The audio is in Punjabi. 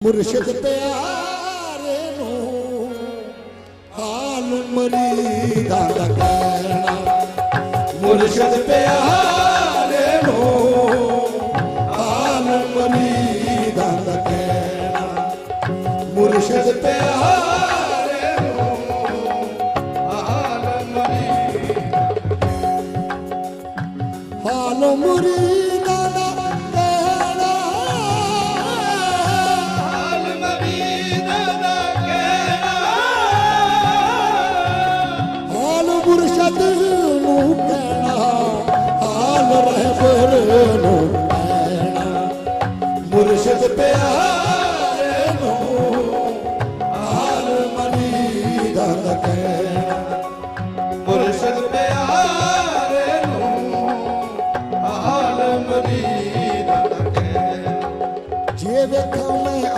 ਮੁਰਸ਼ਿਦ ਪਿਆਰੇ ਨੂੰ ਹਾਲ ਮਰੀਦਾਂ ਦਾ ਕਹਿਣਾ। ਮੁਰਸ਼ਿਦ ਪਿਆਰੇ ਨੂੰ ਹਾਲ ਮਰੀਦਾਂ ਦਾ ਕਹਿਣਾ। ਮੁਰਸ਼ਿਦ ਪਿਆਰੇ ਨੂੰ ਹਾਲ ਮਰੀਦਾਂ ਹਾਲ ਮੁਰੀਦਾਂ ਮੁਰਸ਼ਦ ਨੂੰ ਕਹਿਣਾ ਹਾਲ ਰਹਿਬਰ ਨੂੰ ਕਹਿਣਾ। ਮੁਰਸ਼ਦ ਪਿਆਰੇ ਨੂੰ ਹਾਲ ਮਨੀ ਦਾ ਕਹਿਣਾ। ਮੁਰਸ਼ਦ ਪਿਆਰੇ ਨੂੰ ਹਾਲ ਮਨੀ ਦਾ ਕਹਿਣਾ। ਜੇ ਵੇਖਾਂ ਮੈਂ